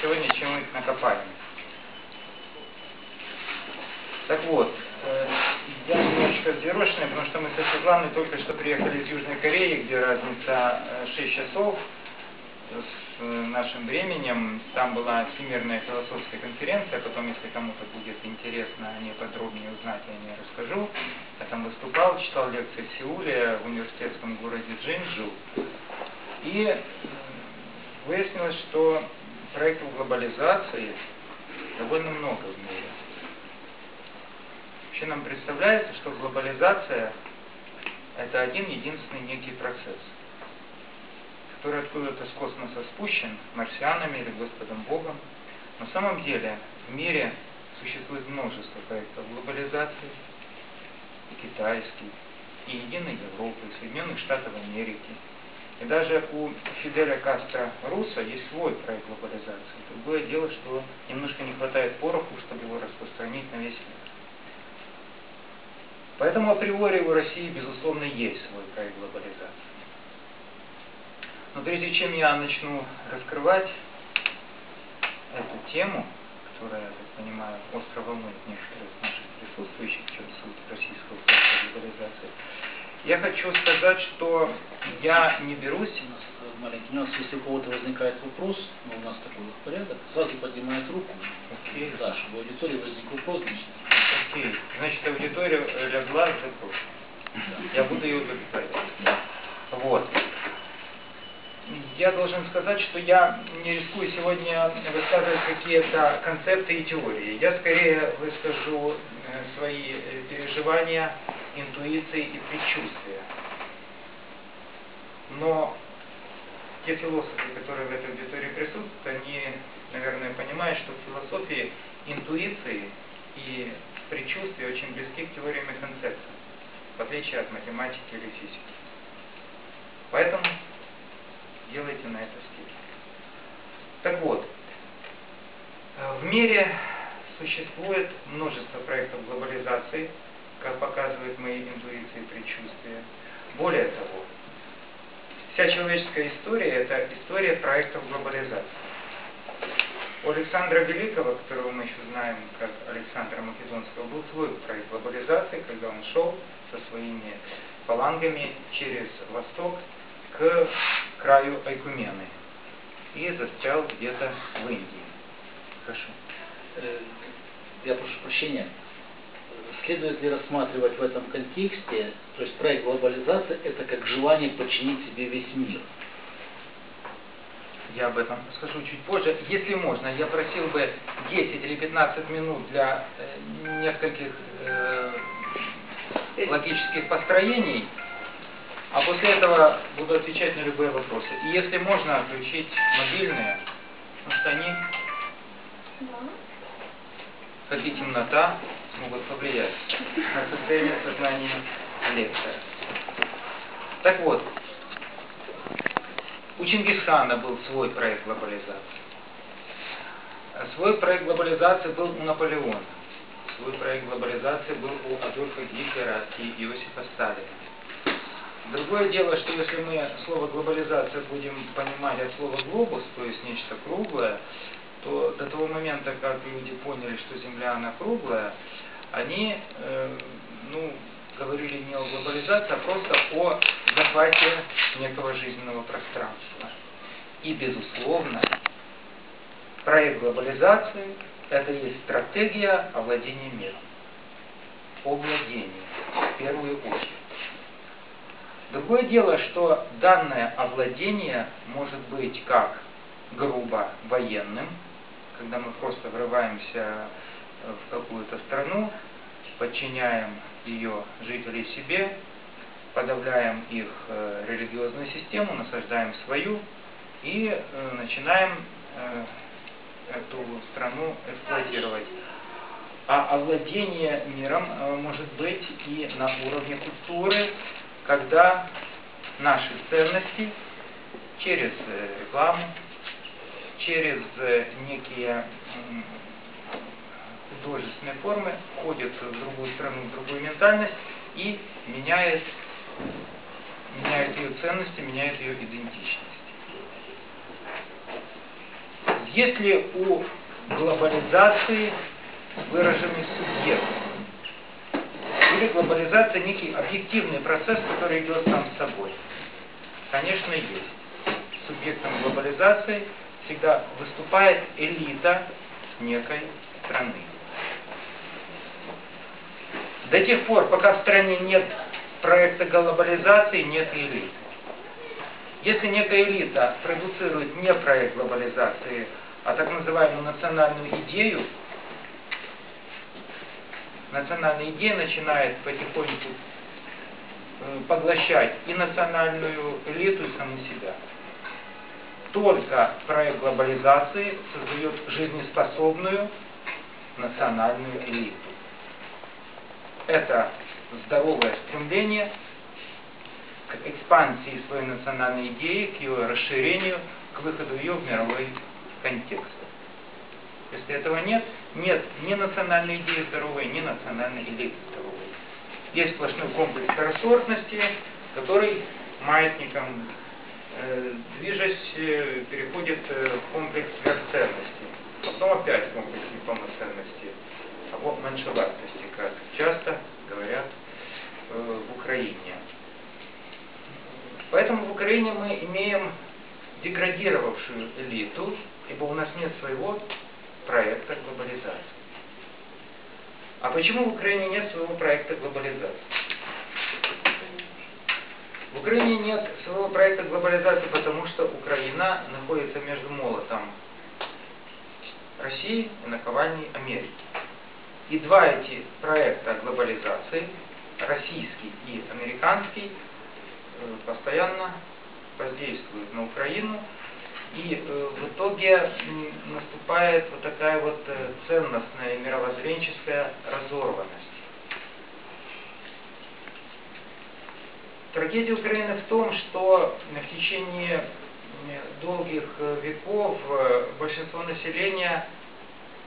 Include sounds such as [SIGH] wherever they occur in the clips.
сегодня, чем их накопаем. Так вот, э, я немножечко взъерошенный, потому что мы со Светланой только что приехали из Южной Кореи, где разница 6 э, часов с э, нашим временем. Там была Всемирная философская конференция, потом, если кому-то будет интересно о ней подробнее узнать, я о расскажу. Я там выступал, читал лекции в Сеуле, в университетском городе Джинджу. И выяснилось, что проектов глобализации довольно много в мире. Вообще нам представляется, что глобализация это один единственный некий процесс, который откуда-то с космоса спущен марсианами или Господом Богом. На самом деле в мире существует множество проектов глобализации, и китайский, и Единой Европы, и Соединенных Штатов Америки, и даже у Фиделя Кастро Руса есть свой проект глобализации. Другое дело, что немножко не хватает пороху, чтобы его распространить на весь мир. Поэтому априори у России, безусловно, есть свой проект глобализации. Но прежде чем я начну раскрывать эту тему, которая, я так понимаю, остро волнует некоторых наших присутствующих, чем суть российского проекта глобализации, я хочу сказать, что я не берусь... Маленький нюанс, если у кого-то возникает вопрос, но у нас такой порядок, сразу поднимает руку. Окей. Да, чтобы в аудитории возник вопрос, значит. Окей. Значит, аудитория легла за вопрос. Да. Я буду ее удовлетворять. Да. Вот. Я должен сказать, что я не рискую сегодня высказывать какие-то концепты и теории. Я скорее выскажу э, свои э, переживания интуиции и предчувствия. Но те философы, которые в этой аудитории присутствуют, они, наверное, понимают, что в философии интуиции и предчувствия очень близки к теориям и концепциям, в отличие от математики или физики. Поэтому делайте на это скидку. Так вот, в мире существует множество проектов глобализации, как показывают мои интуиции и предчувствия. Более того, вся человеческая история – это история проектов глобализации. У Александра Великого, которого мы еще знаем как Александра Македонского, был свой проект глобализации, когда он шел со своими фалангами через восток к краю Айкумены и застрял где-то в Индии. Хорошо. Э, я прошу прощения следует ли рассматривать в этом контексте, то есть проект глобализации, это как желание подчинить себе весь мир? Я об этом скажу чуть позже. Если можно, я просил бы 10 или 15 минут для э, нескольких э, логических построений, а после этого буду отвечать на любые вопросы. И если можно, отключить мобильные, потому что они, как и темнота, могут повлиять на состояние сознания лектора. Так вот, у Чингисхана был свой проект глобализации. Свой проект глобализации был у Наполеона. Свой проект глобализации был у Адольфа Гитлера и Иосифа Сталина. Другое дело, что если мы слово глобализация будем понимать от слова глобус, то есть нечто круглое, то до того момента, как люди поняли, что Земля она круглая, они э, ну, говорили не о глобализации, а просто о захвате некого жизненного пространства. И, безусловно, проект глобализации – это есть стратегия овладения миром. Овладение, в первую очередь. Другое дело, что данное овладение может быть как грубо военным, когда мы просто врываемся в какую-то страну, подчиняем ее жителей себе, подавляем их э, религиозную систему, насаждаем свою и э, начинаем э, эту страну эксплуатировать. А овладение миром может быть и на уровне культуры, когда наши ценности через рекламу, через некие художественной формы, входит в другую страну, в другую ментальность и меняет, меняет ее ценности, меняет ее идентичность. есть ли у глобализации выраженный субъект? Или глобализация некий объективный процесс, который идет сам собой? Конечно, есть. Субъектом глобализации всегда выступает элита некой страны. До тех пор, пока в стране нет проекта глобализации, нет элиты. Если некая элита продуцирует не проект глобализации, а так называемую национальную идею, национальная идея начинает потихоньку э, поглощать и национальную элиту, и саму себя. Только проект глобализации создает жизнеспособную национальную элиту. Это здоровое стремление к экспансии своей национальной идеи, к ее расширению, к выходу ее в мировой контекст. Если этого нет, нет ни национальной идеи здоровой, ни национальной элиты здоровой. Есть сплошной комплекс второсортности, который маятником э, движась, э, переходит э, в комплекс сверхценности. Потом опять комплекс неполноценности, а меньшеватости, как часто говорят э, в Украине. Поэтому в Украине мы имеем деградировавшую элиту, ибо у нас нет своего проекта глобализации. А почему в Украине нет своего проекта глобализации? В Украине нет своего проекта глобализации, потому что Украина находится между молотом России и наковальней Америки. И два эти проекта глобализации, российский и американский, Э, постоянно воздействует на Украину, и э, в итоге наступает вот такая вот э, ценностная мировоззренческая разорванность. Трагедия Украины в том, что в течение долгих веков большинство населения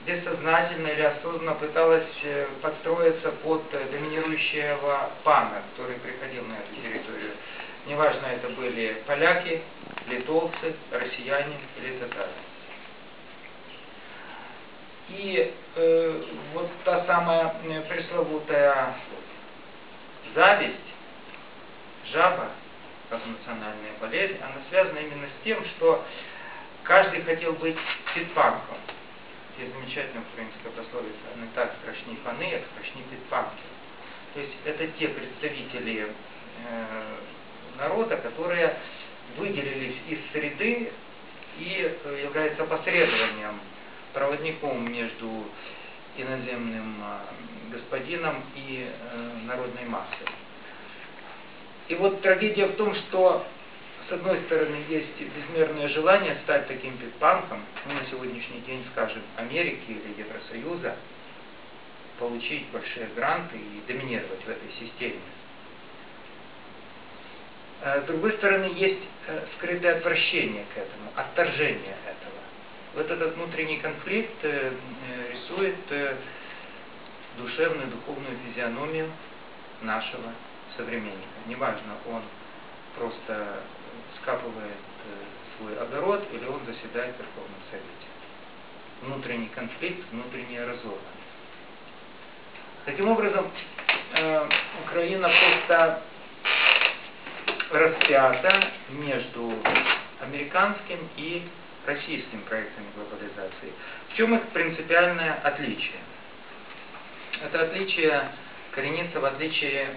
бессознательно или осознанно пыталось подстроиться под доминирующего пана, который приходил на эту территорию. Неважно, это были поляки, литовцы, россияне или татары. И э, вот та самая э, пресловутая зависть, жаба, как национальная болезнь, она связана именно с тем, что каждый хотел быть питпанком. Есть замечательная украинская пословица, не так страшны фаны, а страшны питпанки. То есть это те представители э, народа, которые выделились из среды и э, являются посредованием, проводником между иноземным э, господином и э, народной массой. И вот трагедия в том, что с одной стороны есть безмерное желание стать таким питпанком, мы на сегодняшний день скажем Америки или Евросоюза, получить большие гранты и доминировать в этой системе. Э, с другой стороны, есть э, скрытое отвращение к этому, отторжение этого. Вот этот внутренний конфликт э, рисует душевную, духовную физиономию нашего современника. Неважно, он просто скапывает свой огород или он заседает в Верховном Совете. Внутренний конфликт, внутренняя разорванность. Таким образом, Украина просто распята между американским и российским проектами глобализации. В чем их принципиальное отличие? Это отличие коренится в отличии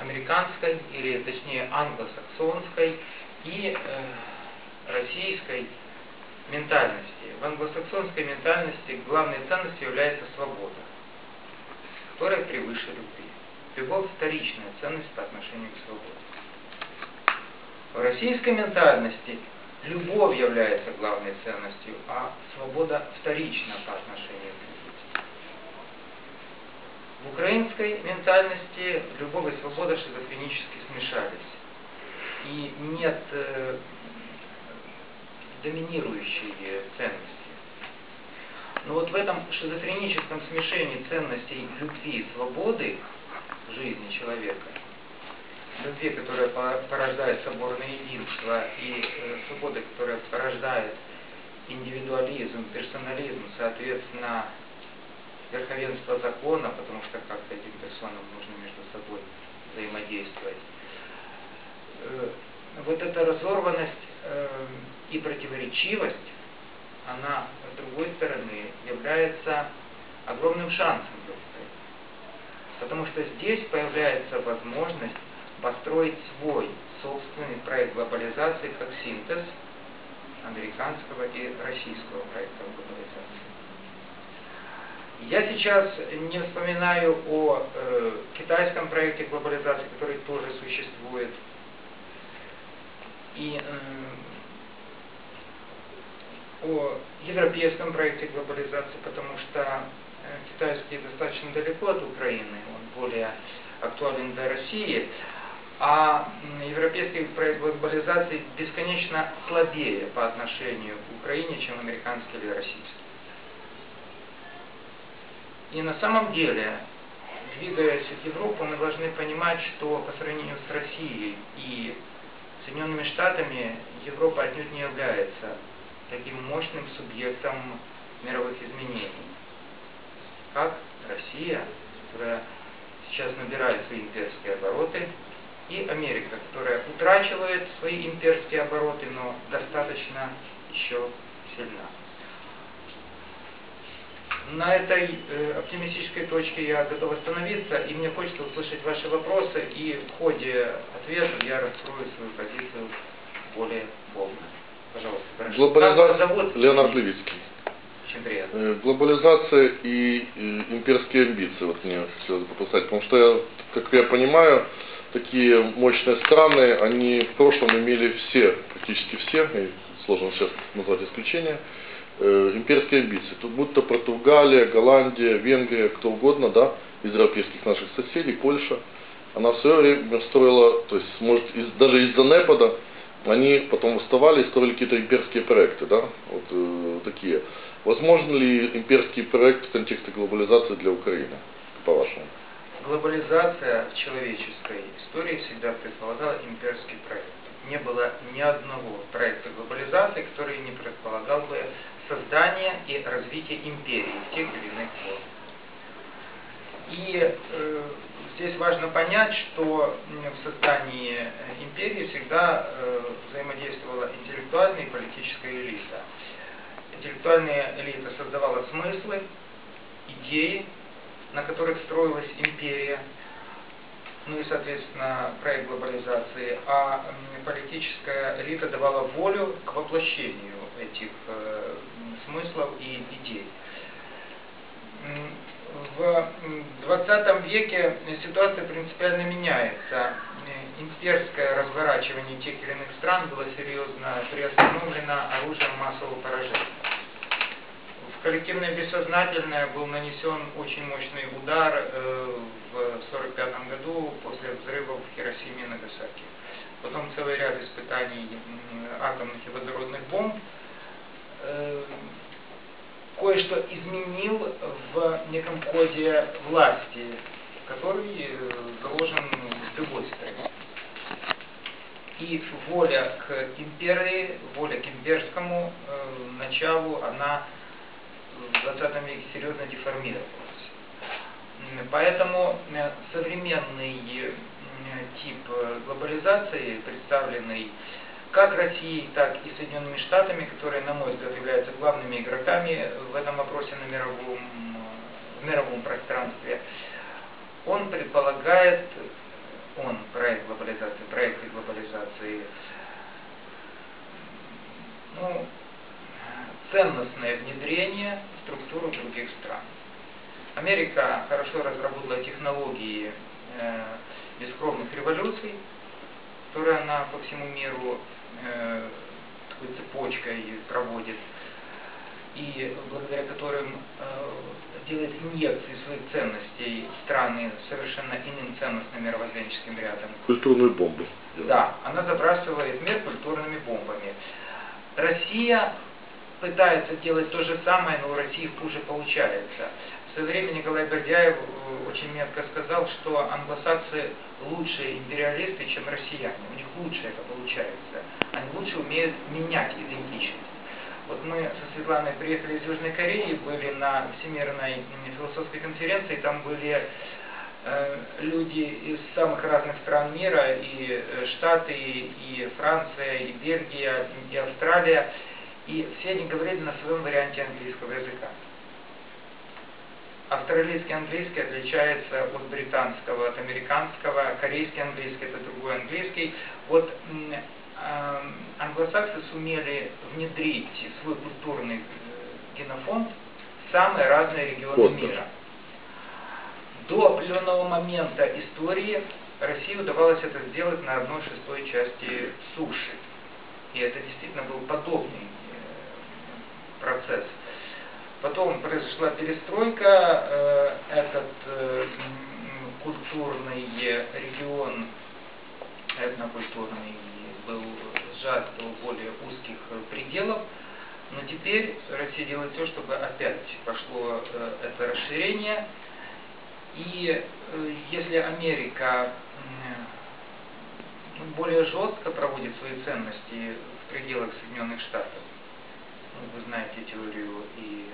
американской, или точнее англосаксонской и э, российской ментальности. В англосаксонской ментальности главной ценностью является свобода, которая превыше любви. Любовь – вторичная ценность по отношению к свободе. В российской ментальности любовь является главной ценностью, а свобода вторична по отношению к любви. В украинской ментальности любовь и свобода шизофренически смешались. И нет э, доминирующей ценности. Но вот в этом шизофреническом смешении ценностей любви и свободы жизни человека – любви, которая порождает соборное единство, и э, свободы, которая порождает индивидуализм, персонализм, соответственно, верховенство закона, потому что как-то этим персонам нужно между собой взаимодействовать. Э, вот эта разорванность э, и противоречивость, она, с другой стороны, является огромным шансом для Украины. Потому что здесь появляется возможность построить свой собственный проект глобализации как синтез американского и российского проекта глобализации. Я сейчас не вспоминаю о э, китайском проекте глобализации, который тоже существует, и о европейском проекте глобализации, потому что э, китайский достаточно далеко от Украины, он более актуален для России, а европейский проект глобализации бесконечно слабее по отношению к Украине, чем американский или российский. И на самом деле, двигаясь в Европу, мы должны понимать, что по сравнению с Россией и Соединенными Штатами Европа отнюдь не является таким мощным субъектом мировых изменений, как Россия, которая сейчас набирает свои имперские обороты, и Америка, которая утрачивает свои имперские обороты, но достаточно еще сильна. На этой э, оптимистической точке я готов остановиться, и мне хочется услышать ваши вопросы, и в ходе ответа я раскрою свою позицию более полно. Пожалуйста, хорошо. Глобализация... зовут? Леонард Левицкий. Очень приятно. Э, глобализация и, и имперские амбиции, вот мне хотелось бы поставить, потому что, я, как я понимаю, такие мощные страны, они в прошлом имели все, практически все, и сложно сейчас назвать исключения, э, имперские амбиции. Тут будь то Португалия, Голландия, Венгрия, кто угодно, да, из европейских наших соседей, Польша, она в свое время строила, то есть, может, из, даже из-за Непада, они потом восставали и строили какие-то имперские проекты, да, вот э, такие. Возможно ли имперский проект в контексте глобализации для Украины, по-вашему? Глобализация в человеческой истории всегда предполагала имперский проект. Не было ни одного проекта глобализации, который не предполагал бы создание и развитие империи в тех или иных формах. И э, здесь важно понять, что в создании э, империи всегда э, взаимодействовала интеллектуальная и политическая элита. Интеллектуальная элита создавала смыслы, идеи, на которых строилась империя, ну и, соответственно, проект глобализации, а политическая элита давала волю к воплощению этих э, смыслов и идей. В 20 веке ситуация принципиально меняется. Имперское разворачивание тех или иных стран было серьезно приостановлено оружием массового поражения коллективное бессознательное был нанесен очень мощный удар э, в 1945 году после взрывов в Хиросиме и Нагасаки. Потом целый ряд испытаний атомных и водородных бомб. Э, кое-что изменил в неком коде власти, который э, заложен в любой стране. И воля к империи, воля к имперскому э, началу, она в 20 веке серьезно деформировалась. Поэтому э, современный тип глобализации, представленный как Россией, так и Соединенными Штатами, которые, на мой взгляд, являются главными игроками в этом вопросе на мировом, в мировом пространстве, он предполагает, он, проект глобализации, проекты глобализации, ну, ценностное внедрение в структуру других стран. Америка хорошо разработала технологии э, бескровных революций, которые она по всему миру э, такой цепочкой проводит, и благодаря которым э, делает инъекции своих ценностей страны совершенно иным ценностным мировоззренческим рядом. Культурную бомбу. Да, она забрасывает мир культурными бомбами. Россия пытается делать то же самое, но у России хуже получается. Свое время Николай Бердяев э, очень метко сказал, что англосаксы лучшие империалисты, чем россияне. У них лучше это получается. Они лучше умеют менять идентичность. Вот мы со Светланой приехали из Южной Кореи, были на Всемирной философской конференции, там были э, люди из самых разных стран мира, и э, Штаты, и Франция, и Бельгия, и Австралия, и все они говорили на своем варианте английского языка. Австралийский английский отличается от британского, от американского, корейский английский это другой английский. Вот э, англосаксы сумели внедрить свой культурный э, генофонд в самые разные регионы вот. мира. До определенного момента истории России удавалось это сделать на одной шестой части суши. И это действительно был подобный э, процесс. Потом произошла перестройка, э, этот э, культурный регион, этнокультурный, был сжат до более узких пределов. Но теперь Россия делает все, чтобы опять пошло э, это расширение. И если Америка более жестко проводит свои ценности в пределах Соединенных Штатов, вы знаете теорию и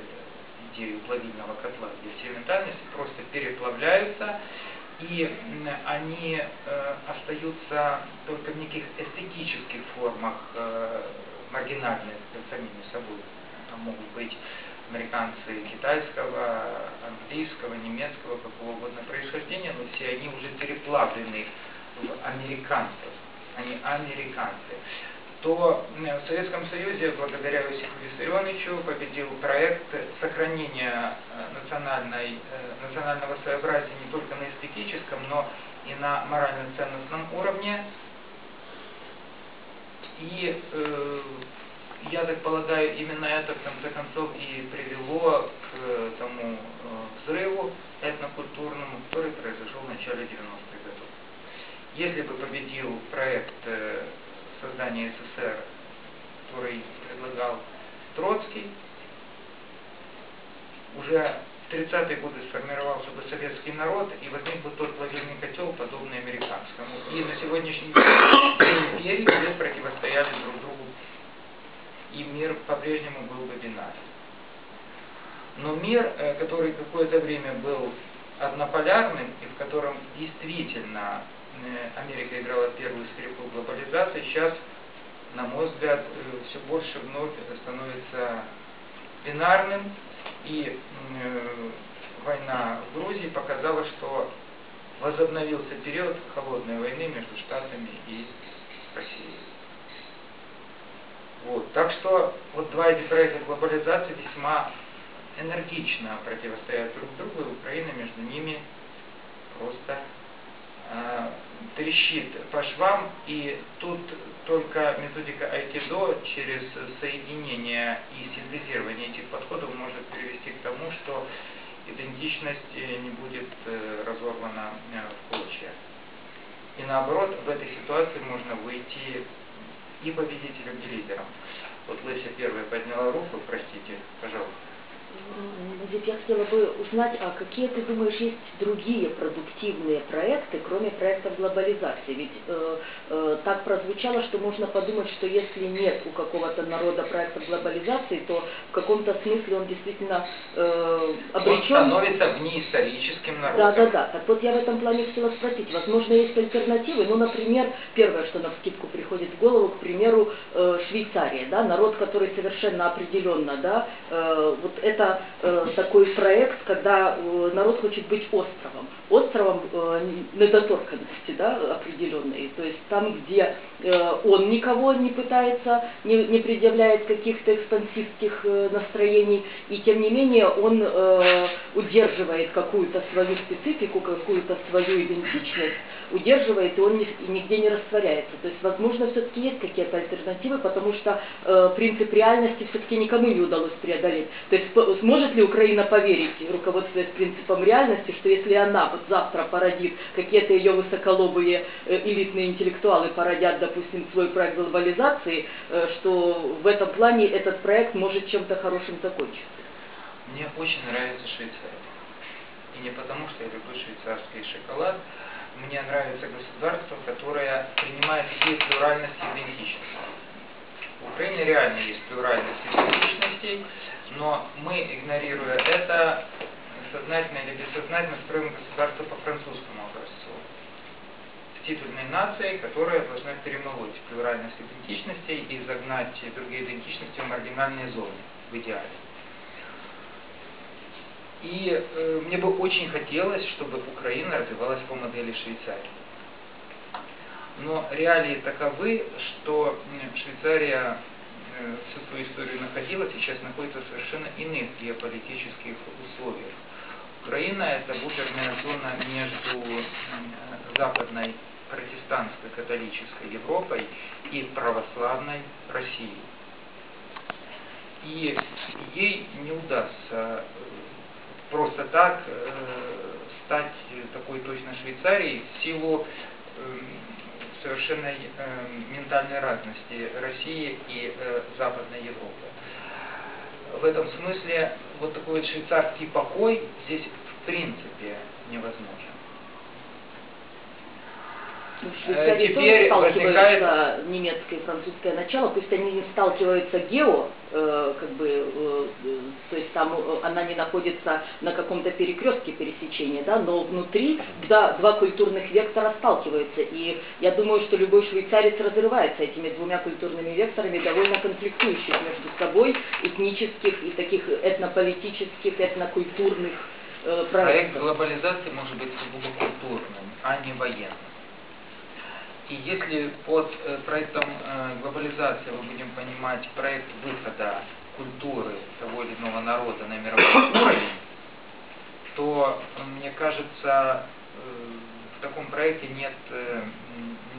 идею плавильного котла, где все ментальности просто переплавляются, и они э, остаются только в неких эстетических формах э, маргинальных самими собой. Там могут быть американцы китайского, английского, немецкого, какого угодно происхождения, но все они уже переплавлены в американцев. Они американцы то в Советском Союзе благодаря Иосифу Виссарионовичу победил проект сохранения э, национальной, э, национального своеобразия не только на эстетическом, но и на морально-ценностном уровне. И э, я так полагаю, именно это в конце концов и привело к тому э, взрыву этнокультурному, который произошел в начале 90-х годов. Если бы победил проект э, создания СССР, который предлагал Троцкий, уже в 30-е годы сформировался бы советский народ, и возник бы тот плавильный котел, подобный американскому. И на сегодняшний день империи уже противостояли друг другу, и мир по-прежнему был бы бинарен. Но мир, э, который какое-то время был однополярным, и в котором действительно Америка играла первую скрипку глобализации, сейчас, на мой взгляд, э, все больше вновь становится бинарным, и э, война в Грузии показала, что возобновился период холодной войны между Штатами и Россией. Вот. Так что вот два эти проекта глобализации весьма энергично противостоят друг другу, и Украина между ними просто э, трещит по швам, и тут только методика айкидо через соединение и синтезирование этих подходов может привести к тому, что идентичность э, не будет э, разорвана в клочья. И наоборот, в этой ситуации можно выйти и победителем, и лидером. Вот Леся первая подняла руку, простите, пожалуйста. Будет, я хотела бы узнать, а какие, ты думаешь, есть другие продуктивные проекты, кроме проектов глобализации? Ведь э, э, так прозвучало, что можно подумать, что если нет у какого-то народа проекта глобализации, то в каком-то смысле он действительно э, обречен... Он становится внеисторическим народом. Да, да, да. Так вот я в этом плане хотела спросить. Возможно, есть альтернативы. Ну, например, первое, что на скидку приходит в голову, к примеру, э, Швейцария, да, народ, который совершенно определенно, да, э, вот это это э, такой проект, когда э, народ хочет быть островом. Островом э, недоторканности да, определенной. То есть там, где э, он никого не пытается, не, не предъявляет каких-то экспансивских э, настроений, и тем не менее он э, удерживает какую-то свою специфику, какую-то свою идентичность, удерживает, и он ни, нигде не растворяется. То есть, возможно, все-таки есть какие-то альтернативы, потому что э, принцип реальности все-таки никому не удалось преодолеть. То есть, сможет ли Украина поверить, руководствуясь принципом реальности, что если она вот завтра породит, какие-то ее высоколобые э, элитные интеллектуалы породят, допустим, свой проект глобализации, э, что в этом плане этот проект может чем-то хорошим закончиться? Мне очень нравится Швейцария. И не потому, что я люблю швейцарский шоколад, мне нравится государство, которое принимает идею плуральности и идентичности. В Украине реально есть плюральность идентичностей, но мы, игнорируя это, сознательно или бессознательно строим государство по французскому образцу. С титульной нацией, которая должна перемолоть плюральность идентичностей и загнать другие идентичности в маргинальные зоны, в идеале. И э, мне бы очень хотелось, чтобы Украина развивалась по модели Швейцарии. Но реалии таковы, что Швейцария э, всю свою историю находилась, сейчас находится в совершенно иных геополитических условиях. Украина это буферная зона между западной протестантской католической Европой и православной Россией. И ей не удастся э, просто так э, стать такой точно Швейцарией в силу э, совершенной э, ментальной разности России и э, Западной Европы. В этом смысле вот такой вот швейцарский покой здесь в принципе невозможен. Э, теперь возникает- немецкое и французское начало, пусть они не сталкиваются гео, э, как бы, э, то есть там она не находится на каком-то перекрестке пересечения, да, но внутри два, два культурных вектора сталкиваются. И я думаю, что любой швейцарец разрывается этими двумя культурными векторами, довольно конфликтующих между собой, этнических и таких этнополитических, этнокультурных э, Проект глобализации может быть сугубо культурным, а не военным. И если под э, проектом э, глобализации мы будем понимать проект выхода культуры того или иного народа на мировой [COUGHS] уровень, то, мне кажется, э, в таком проекте нет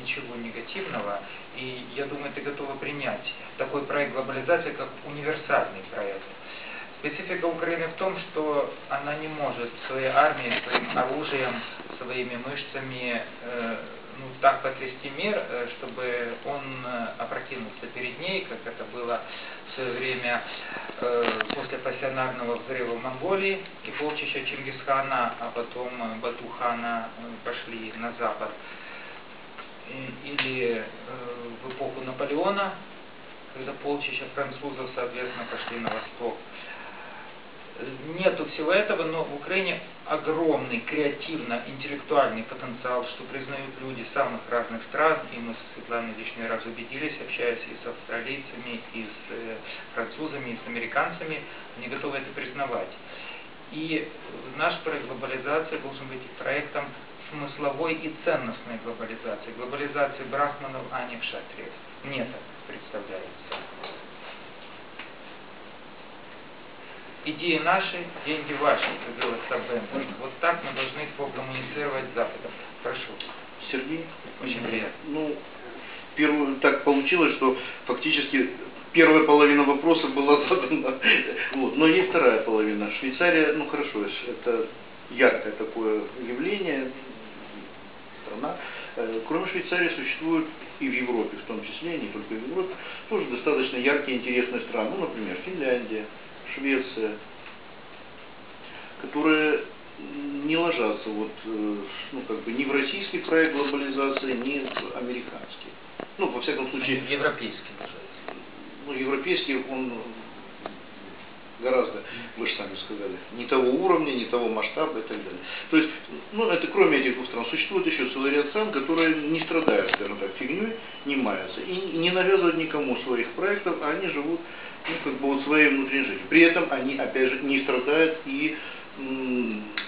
ничего негативного, и я думаю, ты готова принять такой проект глобализации как универсальный проект. Специфика Украины в том, что она не может своей армией, своим оружием, своими мышцами э, ну, так потрясти мир, э, чтобы он э, опрокинулся перед ней, как это было в свое время э, после пассионарного взрыва в Монголии и полчища Чингисхана, а потом э, Батухана пошли на запад. Или э, в эпоху Наполеона, когда полчища французов, соответственно, пошли на восток. Нету всего этого, но в Украине огромный креативно-интеллектуальный потенциал, что признают люди самых разных стран, и мы с Светланой лишний раз убедились, общаясь и с австралийцами, и с э, французами, и с американцами, они готовы это признавать. И наш проект глобализации должен быть проектом смысловой и ценностной глобализации, глобализации брахманов, а не кшатриев. Мне так представляется. Идеи наши, деньги ваши, как говорится Бендер. Вот так мы должны их коммуницировать с Западом. Прошу. Сергей? Очень приятно. Ну, первую, так получилось, что фактически первая половина вопроса была задана. Вот. Но есть вторая половина. Швейцария, ну хорошо, это яркое такое явление, страна. Э, Кроме Швейцарии существуют и в Европе, в том числе, не только в Европе, тоже достаточно яркие, интересные страны. Ну, например, Финляндия, Швеция, которые не ложатся вот, э, ну, как бы ни в российский проект глобализации, ни в американский. Ну, во всяком случае, Европейский даже. ну, европейский, он гораздо, вы же сами сказали, не того уровня, не того масштаба и так далее. То есть, ну, это кроме этих двух стран, существует еще целый ряд стран, которые не страдают, скажем так, фигней, не маятся и не навязывают никому своих проектов, а они живут, ну, как бы вот своей внутренней жизнью. При этом они, опять же, не страдают и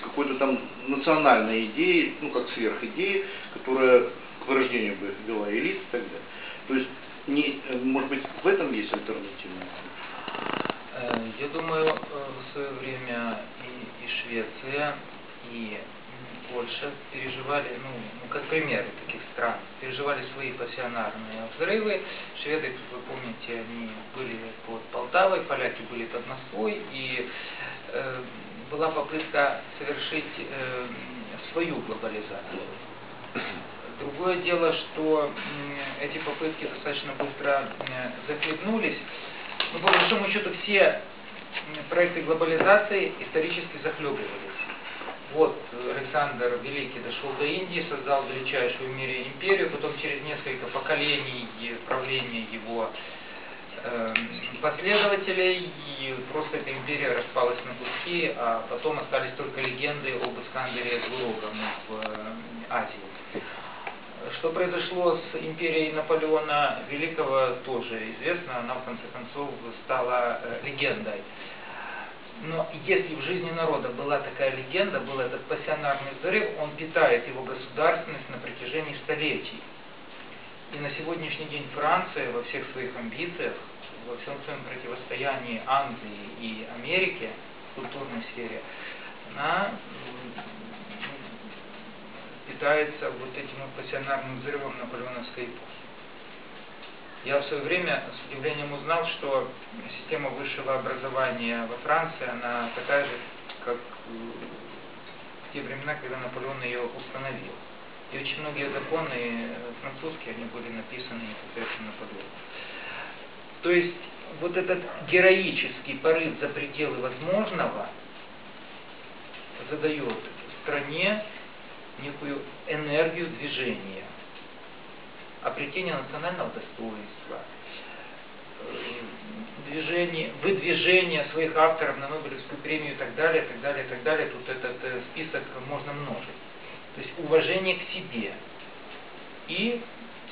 какой-то там национальной идеей, ну, как сверхидеи, которая к вырождению бы вела элит и так далее. То есть, не, может быть, в этом есть альтернативная? Э, Я думаю, э, в свое время и, и Швеция, и Польша переживали, ну, ну, как примеры таких стран, переживали свои пассионарные взрывы. Шведы, как вы помните, они были под Полтавой, поляки были под Москвой, и э, была попытка совершить э, свою глобализацию. Другое дело, что м, эти попытки достаточно быстро э, захлебнулись. Но по большому счету все проекты глобализации исторически захлебывались. Вот э, Александр Великий дошел до Индии, создал величайшую в мире империю, потом через несколько поколений правления его э, последователей, и просто эта империя распалась на куски, а потом остались только легенды об Искандере Двурогом в э, Азии. Что произошло с империей Наполеона Великого, тоже известно, она в конце концов стала э, легендой. Но если в жизни народа была такая легенда, был этот пассионарный взрыв, он питает его государственность на протяжении столетий. И на сегодняшний день Франция во всех своих амбициях, во всем своем противостоянии Англии и Америке в культурной сфере, она питается вот этим вот пассионарным взрывом наполеоновской эпохи. Я в свое время с удивлением узнал, что система высшего образования во Франции, она такая же, как в те времена, когда Наполеон ее установил. И очень многие законы французские, они были написаны непосредственно Наполеоном. То есть вот этот героический порыв за пределы возможного задает стране некую энергию движения – обретение национального достоинства, э, движение, выдвижение своих авторов на Нобелевскую премию и так далее, и так далее, и так далее. Тут этот э, список можно множить. То есть уважение к себе и,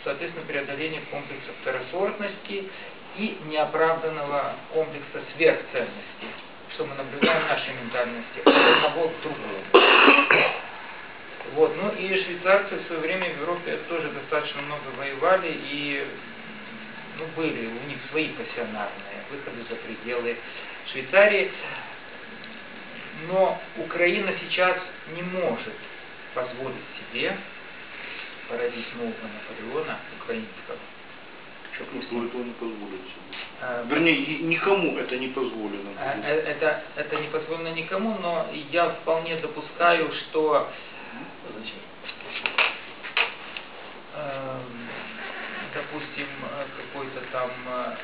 соответственно, преодоление комплекса второсортности и неоправданного комплекса сверхценности, что мы наблюдаем в нашей ментальности одного к другому. Вот. Ну и швейцарцы в свое время в Европе тоже достаточно много воевали и ну, были у них свои пассионарные выходы за пределы Швейцарии. Но Украина сейчас не может позволить себе породить нового Наполеона украинского. Никто этого не позволит себе. А, Вернее, никому это не позволено. А, э, это, это не позволено никому, но я вполне допускаю, что Эм, допустим, какой-то там э,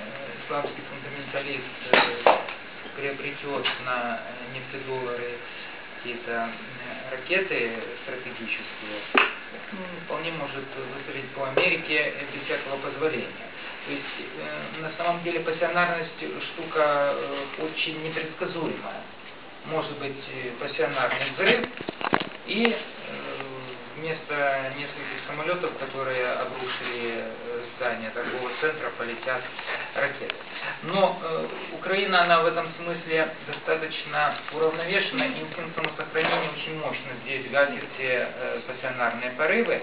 э, исламский фундаменталист э, приобретет на нефтедоллары какие-то ракеты стратегические, ну, вполне может выстрелить по Америке без всякого позволения. То есть на самом деле пассионарность штука очень непредсказуемая может быть пассионарный взрыв, и э, вместо нескольких самолетов, которые обрушили э, здание торгового центра, полетят ракеты. Но э, Украина, она в этом смысле достаточно уравновешена, инстинкт самосохранения очень мощно здесь гасит все э, пассионарные порывы.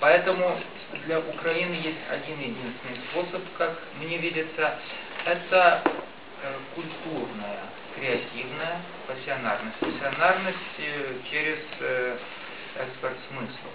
Поэтому для Украины есть один единственный способ, как мне видится, это э, культурная креативная пассионарность. Пассионарность э, через э, экспорт смыслов.